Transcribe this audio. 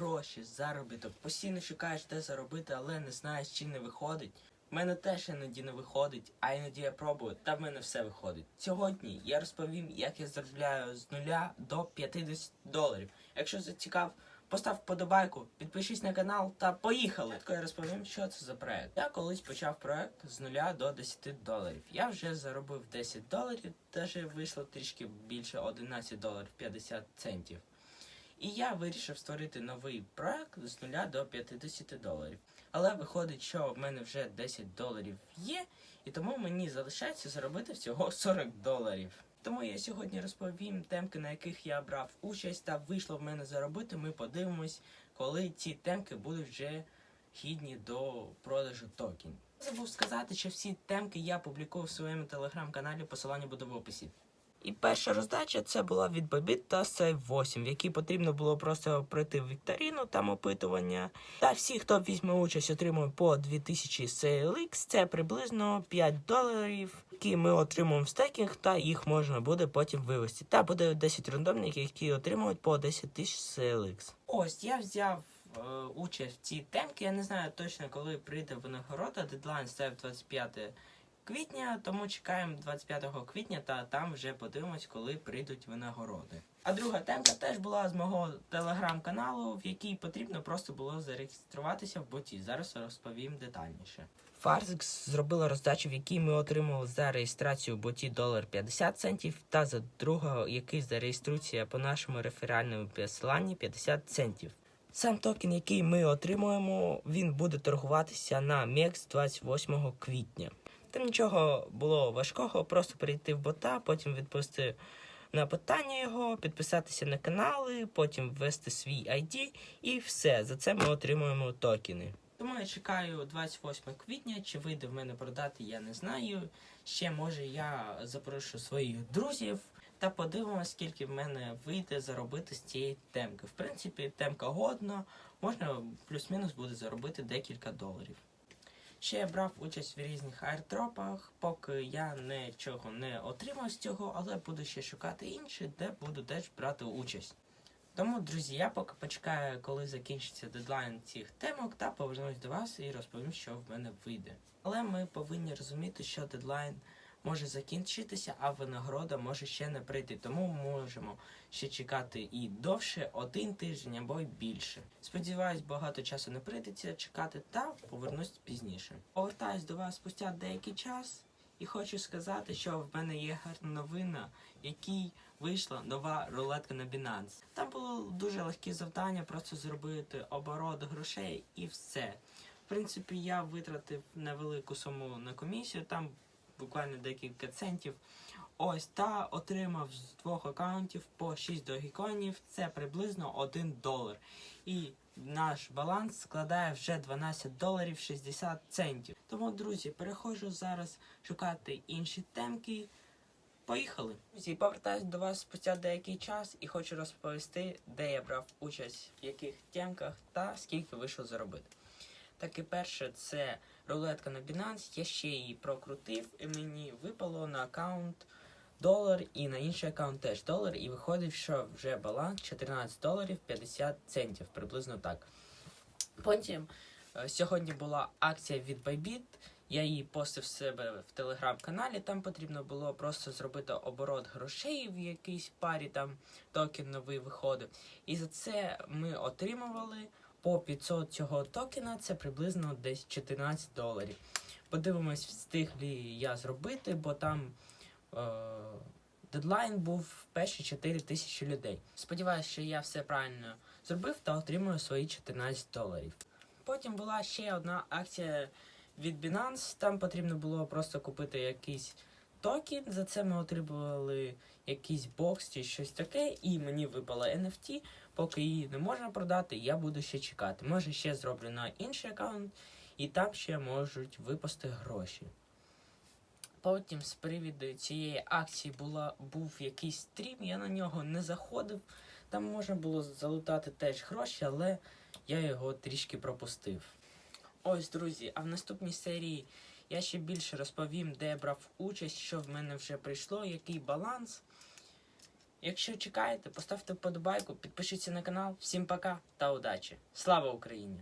гроші, заробіток. Постійно шукаєш де заробити, але не знаєш, чи не виходить. У мене теж іноді не виходить, а іноді я пробую, та в мене все виходить. Сьогодні я розповім, як я заробляю з нуля до 50 доларів. Якщо зацікав, постав вподобайку, підпишись на канал та поїхали. Тако я розповім, що це за проект. Я колись почав проект з нуля до 10 доларів. Я вже заробив 10 доларів, теж вийшло трішки більше 11 доларів 50 центів. І я вирішив створити новий проект з нуля до 50 доларів. Але виходить, що в мене вже 10 доларів є, і тому мені залишається заробити всього 40 доларів. Тому я сьогодні розповім темки, на яких я брав участь та вийшло в мене заробити. Ми подивимось, коли ці темки будуть вже гідні до продажу токенів. Забув сказати, що всі темки я публікую в своєму телеграм-каналі, посилання буде в описі. І перша роздача це була від Bybit та Save 8, в якій потрібно було просто пройти вікторину, там опитування. Та всі, хто візьме участь, отримують по 2000 CLX, це приблизно 5 доларів, які ми отримуємо в стекінг, та їх можна буде потім вивести. Та буде 10 рандомників, які отримують по 10 тисяч CLX. Ось я взяв е, участь в цій темці. Я не знаю точно, коли прийде винагорода. Дедлайн ставив 25 квітня, тому чекаємо 25 квітня, та там вже подивимось, коли прийдуть винагороди. А друга темка теж була з мого телеграм-каналу, в якій потрібно просто було зареєструватися в боті. Зараз розповім детальніше. Фарзикс зробила роздачу, в якій ми отримали за реєстрацію в боті долар 50 центів, та за другого, який зареєструється по нашому реферальному посиланні 50 центів. Сам токен, який ми отримуємо, він буде торгуватися на MEX 28 квітня. Там нічого було важкого, просто перейти в бота, потім відповісти на питання його, підписатися на канали, потім ввести свій ID і все. За це ми отримуємо токени. Тому я чекаю 28 квітня, чи вийде в мене продати, я не знаю. Ще може я запрошу своїх друзів та подивимося, скільки в мене вийде заробити з цієї темки. В принципі, темка годна, можна плюс-мінус буде заробити декілька доларів. Ще я брав участь в різних аірдропах, поки я нічого не отримав з цього, але буду ще шукати інші, де буду теж брати участь. Тому, друзі, я поки почекаю, коли закінчиться дедлайн цих темок, та повернусь до вас і розповім, що в мене вийде. Але ми повинні розуміти, що дедлайн може закінчитися, а винагорода може ще не прийти. Тому можемо ще чекати і довше, один тиждень або й більше. Сподіваюсь, багато часу не прийдеться чекати та повернусь пізніше. Повертаюсь до вас спустя деякий час. І хочу сказати, що в мене є гарна новина, якій вийшла нова рулетка на Binance. Там було дуже легкі завдання, просто зробити оборот грошей і все. В принципі, я витратив невелику суму на комісію, там буквально декілька центів. Ось та отримав з двох аккаунтів по 6 догіконів. Це приблизно 1 долар. І наш баланс складає вже 12 доларів 60 центів. Тому, друзі, переходжу зараз шукати інші темки. Поїхали! Друзі, повертаюсь до вас спустя деякий час і хочу розповісти, де я брав участь в яких темках та скільки вийшло заробити. Так і перше, це рулетка на Binance. Я ще її прокрутив, і мені випало на аккаунт долар і на інший аккаунт теж долар. І виходить, що вже баланс 14 доларів 50 центів, приблизно так. Потім е, сьогодні була акція від Bybit. Я її постив себе в телеграм-каналі. Там потрібно було просто зробити оборот грошей в якійсь парі, там токен новий виходив. І за це ми отримували по 500 цього токена, це приблизно десь 14 доларів. Подивимось, встиг ли я зробити, бо там е, дедлайн був перші 4 тисячі людей. Сподіваюсь, що я все правильно зробив та отримую свої 14 доларів. Потім була ще одна акція від Binance. Там потрібно було просто купити якийсь токен. За це ми отримували якийсь бокс чи щось таке, і мені випало NFT. Поки її не можна продати, я буду ще чекати. Може ще зроблю на інший аккаунт, і там ще можуть випасти гроші. Потім з привіду цієї акції була, був якийсь стрім, я на нього не заходив. Там можна було залутати теж гроші, але я його трішки пропустив. Ось, друзі, а в наступній серії я ще більше розповім, де я брав участь, що в мене вже прийшло, який баланс. Якщо чекаєте, поставте вподобайку, підпишіться на канал. Всім пока та удачі! Слава Україні!